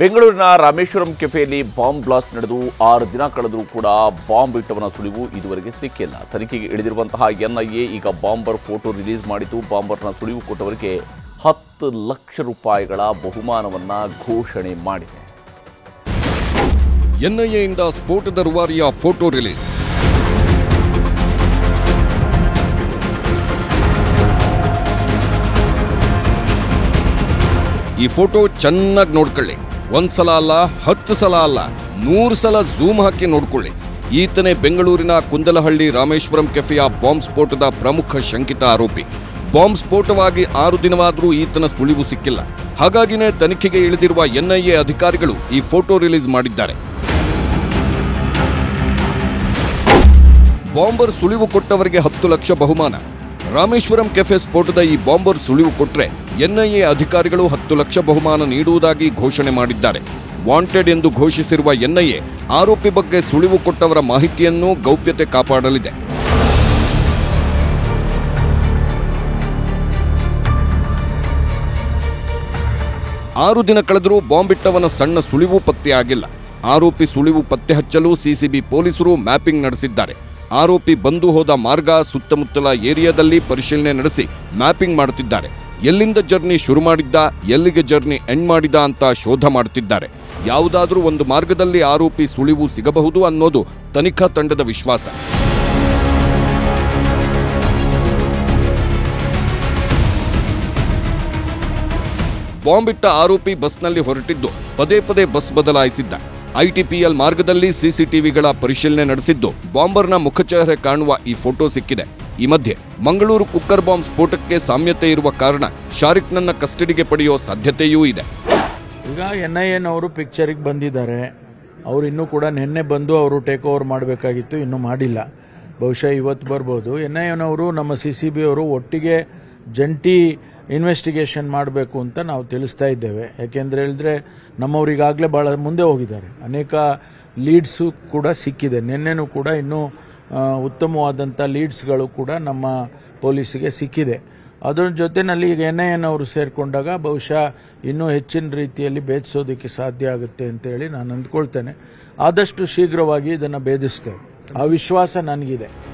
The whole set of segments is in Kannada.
ಬೆಂಗಳೂರಿನ ರಾಮೇಶ್ವರಂ ಕೆಫೆಯಲ್ಲಿ ಬಾಂಬ್ ಬ್ಲಾಸ್ಟ್ ನಡೆದು ಆರು ದಿನ ಕಳೆದರೂ ಕೂಡ ಬಾಂಬ್ ಇಟ್ಟವನ ಸುಳಿವು ಇದುವರೆಗೆ ಸಿಕ್ಕಿಲ್ಲ. ತನಿಖೆಗೆ ಇಳಿದಿರುವಂತಹ ಎನ್ಐಎ ಈಗ ಬಾಂಬರ್ ಫೋಟೋ ರಿಲೀಸ್ ಮಾಡಿದ್ದು ಬಾಂಬರ್ನ ಸುಳಿವು ಕೊಟ್ಟವರಿಗೆ ಹತ್ತು ಲಕ್ಷ ರೂಪಾಯಿಗಳ ಬಹುಮಾನವನ್ನು ಘೋಷಣೆ ಮಾಡಿದೆ. ಎನ್ಐಎಯಿಂದ ಸ್ಫೋಟದ ರುವಾರಿಯ ಫೋಟೋ ರಿಲೀಸ್. ಈ ಫೋಟೋ ಚೆನ್ನಾಗಿ ನೋಡ್ಕೊಳ್ಳಿ. ಒಂದ್ಸಲ ಅಲ್ಲ, ಹತ್ತು ಸಲ ಅಲ್ಲ, ನೂರು ಸಲ ಝೂಮ್ ಹಾಕಿ ನೋಡ್ಕೊಳ್ಳಿ. ಈತನೇ ಬೆಂಗಳೂರಿನ ಕುಂದಲಹಳ್ಳಿ ರಾಮೇಶ್ವರಂ ಕೆಫೆಯ ಬಾಂಬ್ ಸ್ಫೋಟದ ಪ್ರಮುಖ ಶಂಕಿತ ಆರೋಪಿ. ಬಾಂಬ್ ಸ್ಫೋಟವಾಗಿ ಆರು ದಿನವಾದರೂ ಈತನ ಸುಳಿವು ಸಿಕ್ಕಿಲ್ಲ. ಹಾಗಾಗಿನೇ ತನಿಖೆಗೆ ಇಳಿದಿರುವ ಎನ್ಐಎ ಅಧಿಕಾರಿಗಳು ಈ ಫೋಟೋ ರಿಲೀಸ್ ಮಾಡಿದ್ದಾರೆ. ಬಾಂಬರ್ ಸುಳಿವು ಕೊಟ್ಟವರಿಗೆ ಹತ್ತು ಲಕ್ಷ ಬಹುಮಾನ. ರಾಮೇಶ್ವರಂ ಕೆಫೆ ಸ್ಫೋಟದ ಈ ಬಾಂಬರ್ ಸುಳಿವು ಕೊಟ್ಟರೆ ಎನ್ಐಎ ಅಧಿಕಾರಿಗಳು ಹತ್ತು ಲಕ್ಷ ಬಹುಮಾನ ನೀಡುವುದಾಗಿ ಘೋಷಣೆ ಮಾಡಿದ್ದಾರೆ. ವಾಂಟೆಡ್ ಎಂದು ಘೋಷಿಸಿರುವ ಎನ್ಐಎ ಆರೋಪಿ ಬಗ್ಗೆ ಸುಳಿವು ಕೊಟ್ಟವರ ಮಾಹಿತಿಯನ್ನು ಗೌಪ್ಯತೆ ಕಾಪಾಡಲಿದೆ. ಆರು ದಿನ ಕಳೆದರೂ ಬಾಂಬ್ ಇಟ್ಟವನ ಸಣ್ಣ ಸುಳಿವು ಪತ್ತೆಯಾಗಿಲ್ಲ ಆರೋಪಿ ಸುಳಿವು ಪತ್ತೆ ಹಚ್ಚಲು ಸಿಸಿಬಿ ಪೊಲೀಸರು ಮ್ಯಾಪಿಂಗ್ ನಡೆಸಿದ್ದಾರೆ. ಆರೋಪಿ ಬಂದು ಹೋದ ಮಾರ್ಗ ಸುತ್ತಮುತ್ತಲ ಏರಿಯಾದಲ್ಲಿ ಪರಿಶೀಲನೆ ನಡೆಸಿ ಮ್ಯಾಪಿಂಗ್ ಮಾಡುತ್ತಿದ್ದಾರೆ. ಎಲ್ಲಿಂದ ಜರ್ನಿ ಶುರು ಮಾಡಿದ್ದ, ಎಲ್ಲಿಗೆ ಜರ್ನಿ ಎಂಡ್ ಮಾಡಿದ ಅಂತ ಶೋಧ ಮಾಡುತ್ತಿದ್ದಾರೆ. ಯಾವುದಾದರೂ ಒಂದು ಮಾರ್ಗದಲ್ಲಿ ಆರೋಪಿ ಸುಳಿವು ಸಿಗಬಹುದು ಅನ್ನೋದು ತನಿಖಾ ತಂಡದ ವಿಶ್ವಾಸ. ಬಾಂಬ್ ಇಟ್ಟ ಆರೋಪಿ ಬಸ್ನಲ್ಲಿ ಹೊರಟಿದ್ದು ಪದೇ ಪದೇ ಬಸ್ ಬದಲಾಯಿಸಿದ್ದ. ಐಟಿಪಿಎಲ್ ಮಾರ್ಗದಲ್ಲಿ ಸಿಸಿಟಿವಿಗಳ ಪರಿಶೀಲನೆ ನಡೆಸಿದ್ದು, ಬಾಂಬರ್ನ ಮುಖಚಹರೆ ಕಾಣುವ ಈ ಫೋಟೋ ಸಿಕ್ಕಿದೆ. ಈ ಮಧ್ಯೆ ಮಂಗಳೂರು ಕುಕ್ಕರ್ ಬಾಂಬ್ ಸ್ಫೋಟಕ್ಕೆ ಸಾಮ್ಯತೆ ಇರುವ ಕಾರಣ ಶಾರಿಕ್ನನ್ನ ಕಸ್ಟಡಿಗೆ ಪಡೆಯೋ ಸಾಧ್ಯತೆಯೂ ಇದೆ. ಈಗ ಎನ್ ಐ ಎನ್ ಅವರು ಪಿಕ್ಚರಿಗೆ ಬಂದಿದ್ದಾರೆ. ಅವರು ಇನ್ನೂ ಕೂಡ ನಿನ್ನೆ ಬಂದು ಅವರು ಟೇಕ್ ಓವರ್ ಮಾಡಬೇಕಾಗಿತ್ತು, ಇನ್ನೂ ಮಾಡಿಲ್ಲ. ಬಹುಶಃ ಇವತ್ತು ಬರ್ಬೋದು. ಎನ್ ಐ ಎನ್ ನಮ್ಮ ಸಿ ಸಿ ಬಿ ಅವರು ಒಟ್ಟಿಗೆ ಜಂಟಿ ಇನ್ವೆಸ್ಟಿಗೇಷನ್ ಮಾಡಬೇಕು ಅಂತ ನಾವು ತಿಳಿಸ್ತಾ ಇದ್ದೇವೆ. ಯಾಕೆಂದರೆ ಹೇಳಿದ್ರೆ ನಮ್ಮವರಿಗಾಗಲೇ ಬಹಳ ಮುಂದೆ ಹೋಗಿದ್ದಾರೆ. ಅನೇಕ ಲೀಡ್ಸು ಕೂಡ ಸಿಕ್ಕಿದೆ. ನಿನ್ನೆನೂ ಕೂಡ ಇನ್ನೂ ಉತ್ತಮವಾದಂಥ ಲೀಡ್ಸ್ಗಳು ಕೂಡ ನಮ್ಮ ಪೊಲೀಸಿಗೆ ಸಿಕ್ಕಿದೆ. ಅದರ ಜೊತೆನಲ್ಲಿ ಈಗ ಎನ್ ಐ ಎನ್ ಅವರು ಸೇರಿಕೊಂಡಾಗ ಬಹುಶಃ ಇನ್ನೂ ಹೆಚ್ಚಿನ ರೀತಿಯಲ್ಲಿ ಭೇದಿಸೋದಕ್ಕೆ ಸಾಧ್ಯ ಆಗುತ್ತೆ ಅಂತ ಹೇಳಿ ನಾನು ಅಂದ್ಕೊಳ್ತೇನೆ. ಆದಷ್ಟು ಶೀಘ್ರವಾಗಿ ಇದನ್ನು ಭೇದಿಸ್ತೇವೆ. ಆ ವಿಶ್ವಾಸ ನನಗಿದೆ.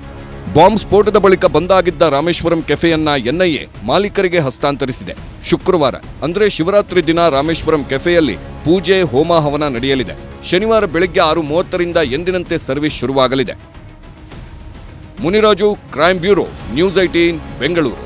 ಬಾಂಬ್ ಸ್ಫೋಟದ ಬಳಿಕ ಬಂದಾಗಿದ್ದ ರಾಮೇಶ್ವರಂ ಕೆಫೆಯನ್ನ ಎನ್ಐಎ ಮಾಲೀಕರಿಗೆ ಹಸ್ತಾಂತರಿಸಿದೆ. ಶುಕ್ರವಾರ, ಅಂದ್ರೆ ಶಿವರಾತ್ರಿ ದಿನ ರಾಮೇಶ್ವರಂ ಕೆಫೆಯಲ್ಲಿ ಪೂಜೆ, ಹೋಮ ಹವನ ನಡೆಯಲಿದೆ. ಶನಿವಾರ ಬೆಳಗ್ಗೆ ಆರು ಮೂವತ್ತರಿಂದ ಎಂದಿನಂತೆ service ಶುರುವಾಗಲಿದೆ. Muniraju crime bureau, news eighteen, Bengaluru.